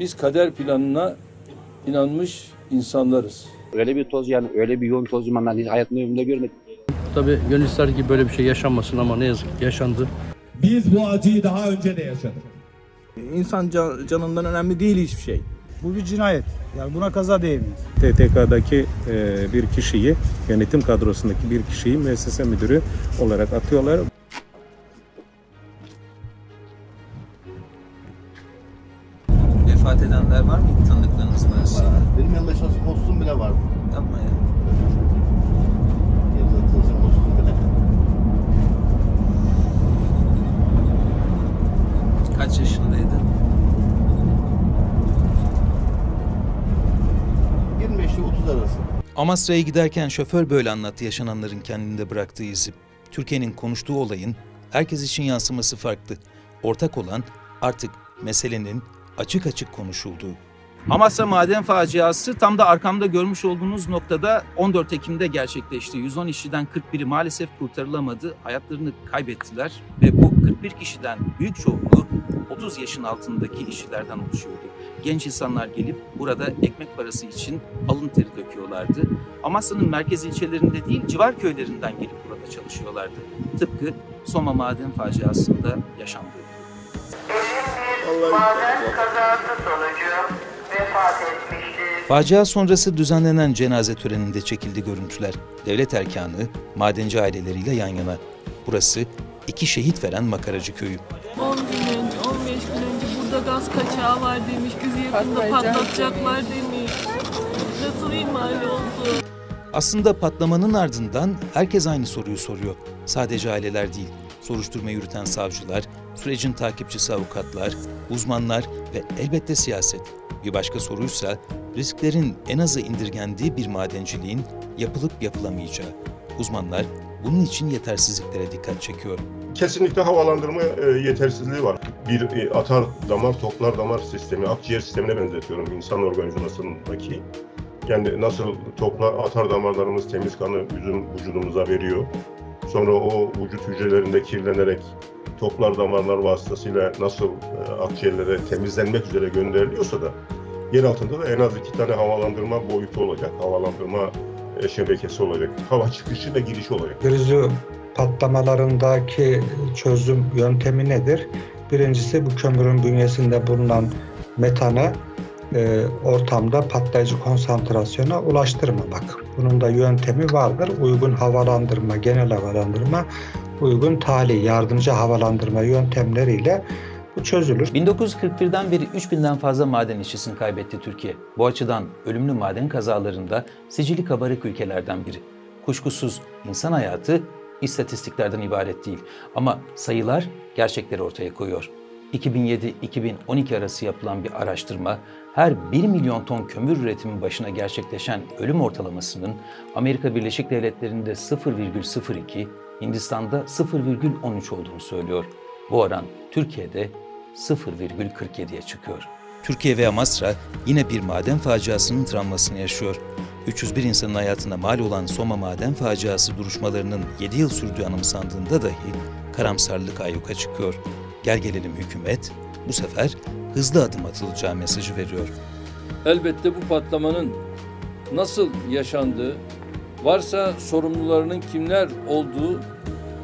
Biz kader planına inanmış insanlarız. Öyle bir toz yani öyle bir yoğun toz ben hiç hayatımda ömrümde görmedim. Tabii gönül ister ki böyle bir şey yaşanmasın ama ne yazık ki yaşandı. Biz bu acıyı daha önce de yaşadık. İnsan can- canından önemli değil hiçbir şey. Bu bir cinayet. Yani buna kaza diyemeyiz. TTK'daki e, bir kişiyi, yönetim kadrosundaki bir kişiyi müessese müdürü olarak atıyorlar. Vefat edenler var mı tanıdıklarınızın arasında? Benim yanımda çalışan hostum bile vardı. Yapma ya. Yanımda çalışan hostum bile. Kaç yaşındaydı? 25 ile 30 arası. Amasra'ya giderken şoför böyle anlattı yaşananların kendinde bıraktığı izi. Türkiye'nin konuştuğu olayın herkes için yansıması farklı. Ortak olan artık meselenin açık açık konuşulduğu. Amasra maden faciası tam da arkamda görmüş olduğunuz noktada 14 Ekim'de gerçekleşti. 110 işçiden 41'i maalesef kurtarılamadı. Hayatlarını kaybettiler ve bu 41 kişiden büyük çoğunluğu 30 yaşın altındaki işçilerden oluşuyordu. Genç insanlar gelip burada ekmek parası için alın teri döküyorlardı. Amasra'nın merkez ilçelerinde değil civar köylerinden gelip burada çalışıyorlardı. Tıpkı Soma maden faciasında yaşandığı maden kazası sonucu vefat etmiştir. Facia sonrası düzenlenen cenaze töreninde çekildi görüntüler. Devlet erkanı madenci aileleriyle yan yana. Burası iki şehit veren Makaracı köyü. 10 gün önce, 15 gün önce burada gaz kaçağı var demiş, bizi yakında patlatacaklar demiş. Nasıl ihmal oldu? Aslında patlamanın ardından herkes aynı soruyu soruyor. Sadece aileler değil, soruşturma yürüten savcılar, sürecin takipçisi avukatlar, uzmanlar ve elbette siyaset. Bir başka soruysa risklerin en azı indirgendiği bir madenciliğin yapılıp yapılamayacağı. Uzmanlar bunun için yetersizliklere dikkat çekiyor. Kesinlikle havalandırma e, yetersizliği var. Bir e, atar damar, toplar damar sistemi, akciğer sistemine benzetiyorum insan organizmasındaki. Yani nasıl toplar, atar damarlarımız temiz kanı bizim vücudumuza veriyor. Sonra o vücut hücrelerinde kirlenerek toplar damarlar vasıtasıyla nasıl e, akciğerlere temizlenmek üzere gönderiliyorsa da yer altında da en az iki tane havalandırma boyutu olacak. Havalandırma e, şebekesi olacak. Hava çıkışı ve girişi olacak. Grizu patlamalarındaki çözüm yöntemi nedir? Birincisi bu kömürün bünyesinde bulunan metanı e, ortamda patlayıcı konsantrasyona ulaştırmamak. Bunun da yöntemi vardır. Uygun havalandırma, genel havalandırma, uygun tali, yardımcı havalandırma yöntemleriyle bu çözülür. 1941'den beri 3000'den fazla maden işçisini kaybetti Türkiye. Bu açıdan ölümlü maden kazalarında sicili kabarık ülkelerden biri. Kuşkusuz insan hayatı istatistiklerden ibaret değil ama sayılar gerçekleri ortaya koyuyor. 2007-2012 arası yapılan bir araştırma her 1 milyon ton kömür üretimi başına gerçekleşen ölüm ortalamasının Amerika Birleşik Devletleri'nde 0,02, Hindistan'da 0,13 olduğunu söylüyor. Bu oran Türkiye'de 0,47'ye çıkıyor. Türkiye ve Amasra yine bir maden faciasının travmasını yaşıyor. 301 insanın hayatına mal olan Soma maden faciası duruşmalarının 7 yıl sürdüğü anımsandığında dahi karamsarlık ayyuka çıkıyor. Gel gelelim hükümet bu sefer hızlı adım atılacağı mesajı veriyor. Elbette bu patlamanın nasıl yaşandığı, varsa sorumlularının kimler olduğu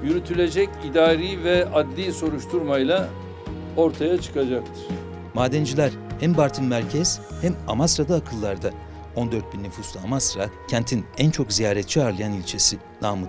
yürütülecek idari ve adli soruşturmayla ortaya çıkacaktır. Madenciler hem Bartın Merkez hem Amasra'da akıllarda. 14 bin nüfuslu Amasra, kentin en çok ziyaretçi ağırlayan ilçesi. Namı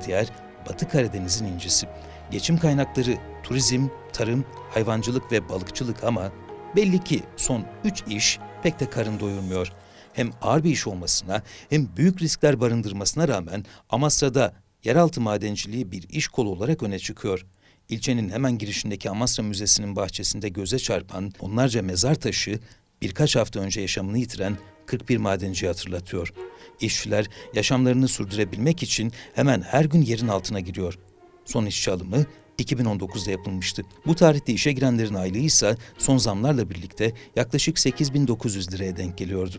Batı Karadeniz'in incisi. Geçim kaynakları turizm, tarım, hayvancılık ve balıkçılık ama belli ki son 3 iş pek de karın doyurmuyor. Hem ağır bir iş olmasına hem büyük riskler barındırmasına rağmen Amasra'da yeraltı madenciliği bir iş kolu olarak öne çıkıyor. İlçenin hemen girişindeki Amasra Müzesi'nin bahçesinde göze çarpan onlarca mezar taşı birkaç hafta önce yaşamını yitiren 41 madenciyi hatırlatıyor. İşçiler yaşamlarını sürdürebilmek için hemen her gün yerin altına giriyor. Son işçi alımı 2019'da yapılmıştı. Bu tarihte işe girenlerin aylığı ise son zamlarla birlikte yaklaşık 8900 liraya denk geliyordu.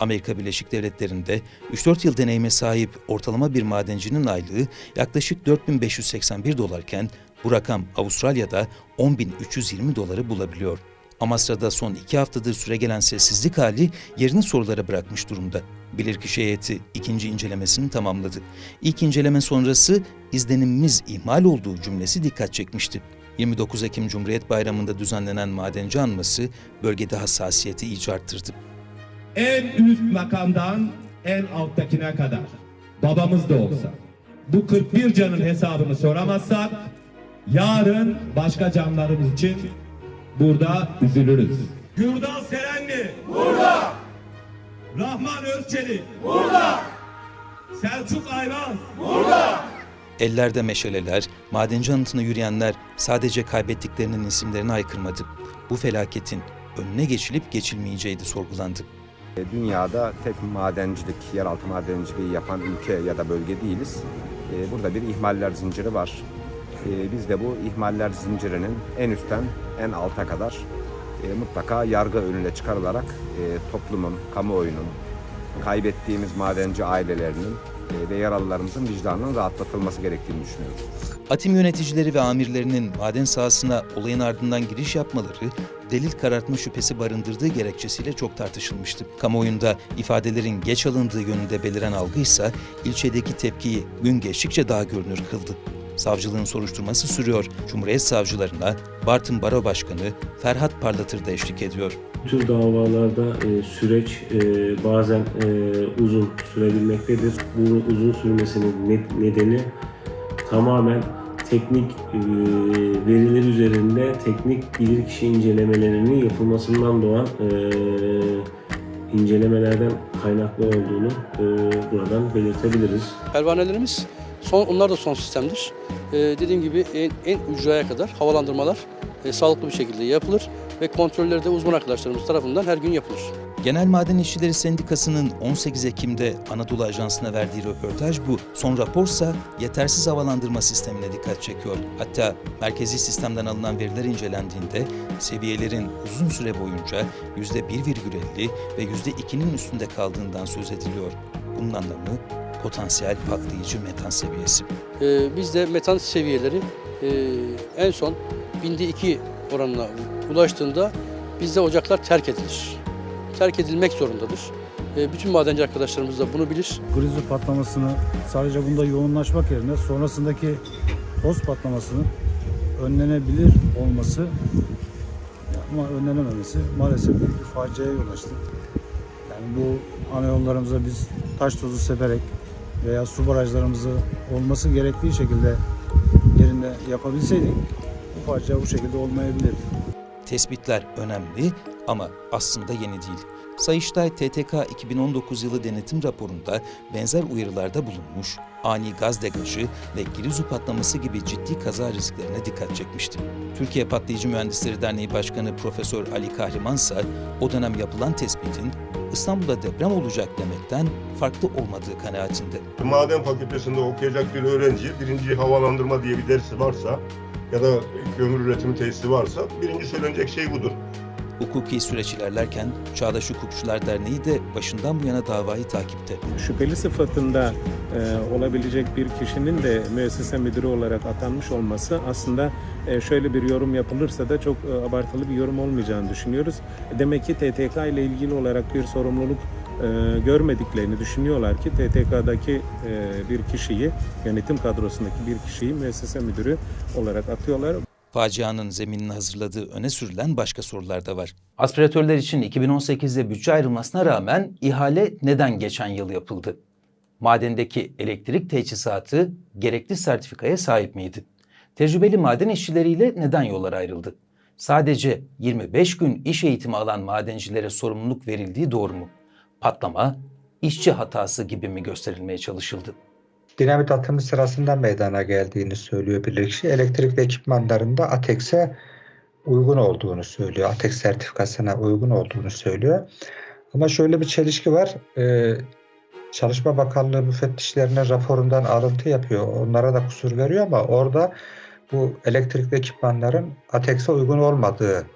Amerika Birleşik Devletleri'nde 3-4 yıl deneyime sahip ortalama bir madencinin aylığı yaklaşık 4581 dolarken bu rakam Avustralya'da 10.320 doları bulabiliyor. Amasra'da son iki haftadır süregelen sessizlik hali yerini sorulara bırakmış durumda. Bilirkişi heyeti ikinci incelemesini tamamladı. İlk inceleme sonrası izlenimimiz ihmal olduğu cümlesi dikkat çekmişti. 29 Ekim Cumhuriyet Bayramı'nda düzenlenen madenci anması bölgede hassasiyeti iyice arttırdı. En üst makamdan en alttakine kadar. Babamız da olsa. Bu 41 canın hesabını soramazsak yarın başka canlarımız için burada üzülürüz. Gürdal Serenli. Burada. Rahman Özçelik. Burada. Selçuk Ayvaz. Ellerde meşaleler, madenci anıtına yürüyenler sadece kaybettiklerinin isimlerini aykırmadı. Bu felaketin önüne geçilip geçilmeyeceği de sorgulandı. Dünyada tek madencilik, yeraltı madenciliği yapan ülke ya da bölge değiliz. E, Burada bir ihmaller zinciri var. E, Biz de bu ihmaller zincirinin en üstten en alta kadar e, mutlaka yargı önüne çıkarılarak e, toplumun, kamuoyunun, kaybettiğimiz madenci ailelerinin e, ve yaralılarımızın vicdanının rahatlatılması gerektiğini düşünüyorum. Atim yöneticileri ve amirlerinin maden sahasına olayın ardından giriş yapmaları delil karartma şüphesi barındırdığı gerekçesiyle çok tartışılmıştı. Kamuoyunda ifadelerin geç alındığı yönünde beliren algı ise ilçedeki tepkiyi gün geçtikçe daha görünür kıldı. Savcılığın soruşturması sürüyor. Cumhuriyet savcılarına Bartın Baro Başkanı Ferhat Parlatır da eşlik ediyor. Bu tür davalarda e, süreç e, bazen e, uzun sürebilmektedir. Bu uzun sürmesinin ne- nedeni tamamen teknik e, veriler üzerinde teknik bilirkişi incelemelerinin yapılmasından doğan e, incelemelerden kaynaklı olduğunu e, buradan belirtebiliriz. Pervanelerimiz son, onlar da son sistemdir. Ee, dediğim gibi en, en ücraya kadar havalandırmalar e, sağlıklı bir şekilde yapılır ve kontrolleri de uzman arkadaşlarımız tarafından her gün yapılır. Genel Maden İşçileri Sendikası'nın 18 Ekim'de Anadolu Ajansı'na verdiği röportaj bu. Son raporsa yetersiz havalandırma sistemine dikkat çekiyor. Hatta merkezi sistemden alınan veriler incelendiğinde seviyelerin uzun süre boyunca %1,50 ve %2'nin üstünde kaldığından söz ediliyor. Bunun anlamı potansiyel patlayıcı metan seviyesi. Ee, bizde metan seviyeleri e, en son binde 2 oranına ulaştığında bizde ocaklar terk edilir. Terk edilmek zorundadır. Ee, bütün madenci arkadaşlarımız da bunu bilir. Grizu patlamasını sadece bunda yoğunlaşmak yerine sonrasındaki toz patlamasının önlenebilir olması ama önlenememesi maalesef büyük bir faciaya yol açtı. Yani bu ana yollarımıza biz taş tozu seperek veya su barajlarımızı olması gerektiği şekilde yerinde yapabilseydik bu facia bu şekilde olmayabilirdi. Tespitler önemli ama aslında yeni değil. Sayıştay TTK 2019 yılı denetim raporunda benzer uyarılarda bulunmuş, ani gaz degajı ve girizu patlaması gibi ciddi kaza risklerine dikkat çekmişti. Türkiye Patlayıcı Mühendisleri Derneği Başkanı Profesör Ali Kahraman ise o dönem yapılan tespitin İstanbul'da deprem olacak demekten farklı olmadığı kanaatinde. Maden fakültesinde okuyacak bir öğrenci birinci havalandırma diye bir dersi varsa ya da kömür üretimi tesisi varsa birinci söylenecek şey budur. Hukuki süreç ilerlerken Çağdaş Hukukçular Derneği de başından bu yana davayı takipte. Şüpheli sıfatında e, olabilecek bir kişinin de müessese müdürü olarak atanmış olması aslında e, şöyle bir yorum yapılırsa da çok e, abartılı bir yorum olmayacağını düşünüyoruz. Demek ki TTK ile ilgili olarak bir sorumluluk e, görmediklerini düşünüyorlar ki TTK'daki e, bir kişiyi, yönetim kadrosundaki bir kişiyi müessese müdürü olarak atıyorlar. Facianın zeminini hazırladığı öne sürülen başka sorular da var. Aspiratörler için 2018'de bütçe ayrılmasına rağmen ihale neden geçen yıl yapıldı? Madendeki elektrik teçhizatı gerekli sertifikaya sahip miydi? Tecrübeli maden işçileriyle neden yollar ayrıldı? Sadece 25 gün iş eğitimi alan madencilere sorumluluk verildiği doğru mu? Patlama, işçi hatası gibi mi gösterilmeye çalışıldı? Dinamit atımı sırasında meydana geldiğini söylüyor bilirkişi. Elektrikli ekipmanlarında ATEX'e uygun olduğunu söylüyor. ATEX sertifikasına uygun olduğunu söylüyor. Ama şöyle bir çelişki var. Ee, Çalışma Bakanlığı müfettişlerinin raporundan alıntı yapıyor. Onlara da kusur veriyor ama orada bu elektrikli ekipmanların ATEX'e uygun olmadığı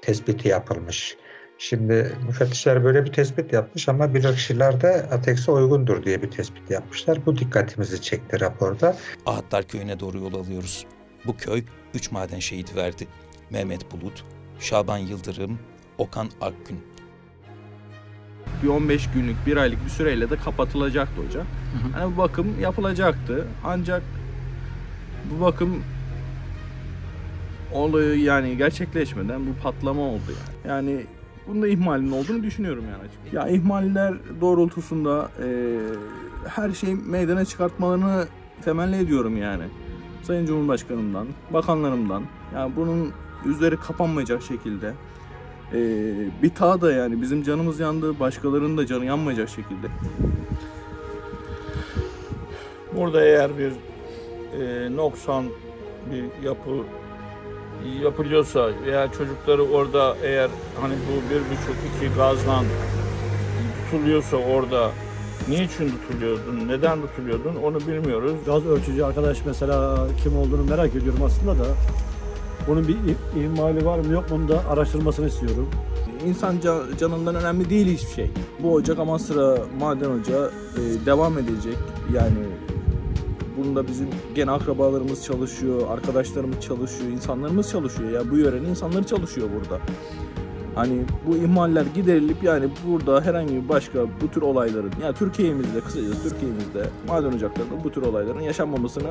tespiti yapılmış. Şimdi müfettişler böyle bir tespit yapmış ama bilirkişiler de ATEX'e uygundur diye bir tespit yapmışlar. Bu dikkatimizi çekti raporda. Ahatlar Köyü'ne doğru yol alıyoruz. Bu köy 3 maden şehidi verdi. Mehmet Bulut, Şaban Yıldırım, Okan Akgün. bir 15 günlük, bir aylık bir süreyle de kapatılacaktı hocam. Hani bu bakım yapılacaktı. Ancak bu bakım olayı yani gerçekleşmeden bu patlama oldu yani. Yani bunda ihmalin olduğunu düşünüyorum yani açıkçası. Ya ihmaller doğrultusunda eee, her şeyi meydana çıkartmalarını temenni ediyorum yani. Sayın Cumhurbaşkanımdan, bakanlarımdan. Yani bunun yüzleri kapanmayacak şekilde ee, bir ta da yani bizim canımız yandı, başkalarının da canı yanmayacak şekilde. Burada eğer bir e, noksan bir yapı yapılıyorsa veya çocukları orada eğer hani bu bir buçuk iki gazdan tutuluyorsa orada niçin tutuluyordun, neden tutuluyordun onu bilmiyoruz. Gaz ölçücü arkadaş mesela kim olduğunu merak ediyorum aslında da. Bunun bir ihmali var mı yok mu onu da araştırmasını istiyorum. İnsan ca- canından önemli değil hiçbir şey. Bu ocak Amasra Maden Ocağı e, devam edecek. Yani bunda bizim gene akrabalarımız çalışıyor, arkadaşlarımız çalışıyor, insanlarımız çalışıyor. Ya bu yörenin insanları çalışıyor burada. Hani bu ihmaller giderilip yani burada herhangi bir başka bu tür olayların yani Türkiye'mizde kısacası Türkiye'mizde maden ocaklarında bu tür olayların yaşanmamasını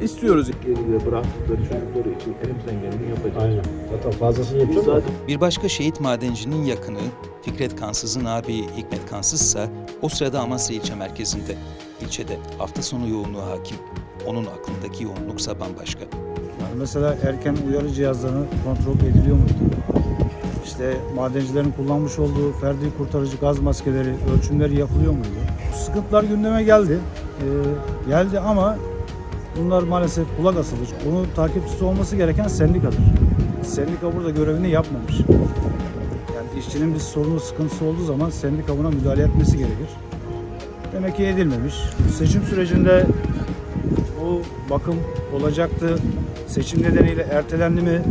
e, istiyoruz. Geride bıraktıkları çocukları için elimizden geleni yapacağız. Aynen. Zaten fazlasını yapıyor Bir başka şehit madencinin yakını Fikret Kansız'ın abi Hikmet Kansız ise o sırada Amasya ilçe merkezinde. İlçede hafta sonu yoğunluğu hakim. Onun aklındaki yoğunluksa bambaşka. Yani mesela erken uyarı cihazlarını kontrol ediliyor muydu? İşte madencilerin kullanmış olduğu ferdi kurtarıcı gaz maskeleri ölçümleri yapılıyor muydu? Bu sıkıntılar gündeme geldi. Ee, geldi ama bunlar maalesef kulak asılır. Bunun takipçisi olması gereken sendikadır. Sendika burada görevini yapmamış. Yani işçinin bir sorunu, sıkıntısı olduğu zaman sendika buna müdahale etmesi gerekir. Demek ki edilmemiş. Seçim sürecinde bu bakım olacaktı. Seçim nedeniyle ertelendi mi?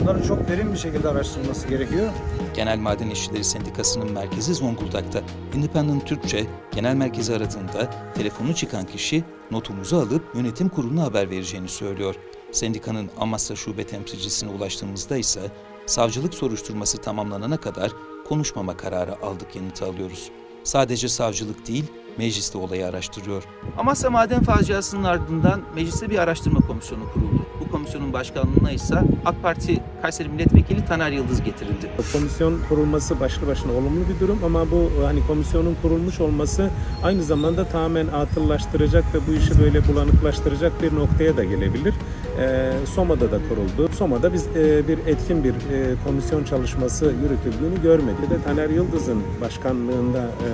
Bunların çok derin bir şekilde araştırılması gerekiyor. Genel Maden İşçileri Sendikası'nın merkezi Zonguldak'ta. Independent Türkçe genel merkezi aradığında telefonu çıkan kişi notumuzu alıp yönetim kuruluna haber vereceğini söylüyor. Sendikanın Amasya Şube temsilcisine ulaştığımızda ise savcılık soruşturması tamamlanana kadar konuşmama kararı aldık yanıtı alıyoruz. Sadece savcılık değil, meclis de olayı araştırıyor. Amasya Maden Faciası'nın ardından mecliste bir araştırma komisyonu kuruldu. Bu komisyonun başkanlığına ise AK Parti Kayseri Milletvekili Taner Yıldız getirildi. Komisyon kurulması başlı başına olumlu bir durum ama bu hani komisyonun kurulmuş olması aynı zamanda tamamen atıllaştıracak ve bu işi böyle bulanıklaştıracak bir noktaya da gelebilir. Ee, Soma'da da kuruldu. Soma'da biz e, bir etkin bir e, komisyon çalışması yürütüldüğünü görmedik. De Taner Yıldız'ın başkanlığında e,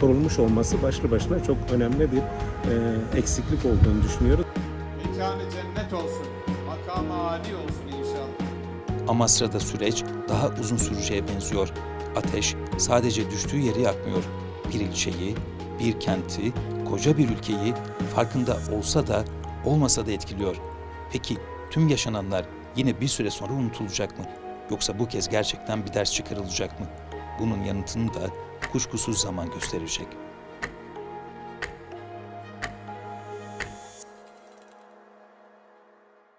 kurulmuş olması başlı başına çok önemli bir e, eksiklik olduğunu düşünüyoruz. Mekanı cennet olsun, makamı âli olsun inşallah. Amasra'da süreç daha uzun süreceğe benziyor. Ateş sadece düştüğü yeri yakmıyor. Bir ilçeyi, bir kenti, koca bir ülkeyi farkında olsa da olmasa da etkiliyor. Peki tüm yaşananlar yine bir süre sonra unutulacak mı? Yoksa bu kez gerçekten bir ders çıkarılacak mı? Bunun yanıtını da kuşkusuz zaman gösterecek.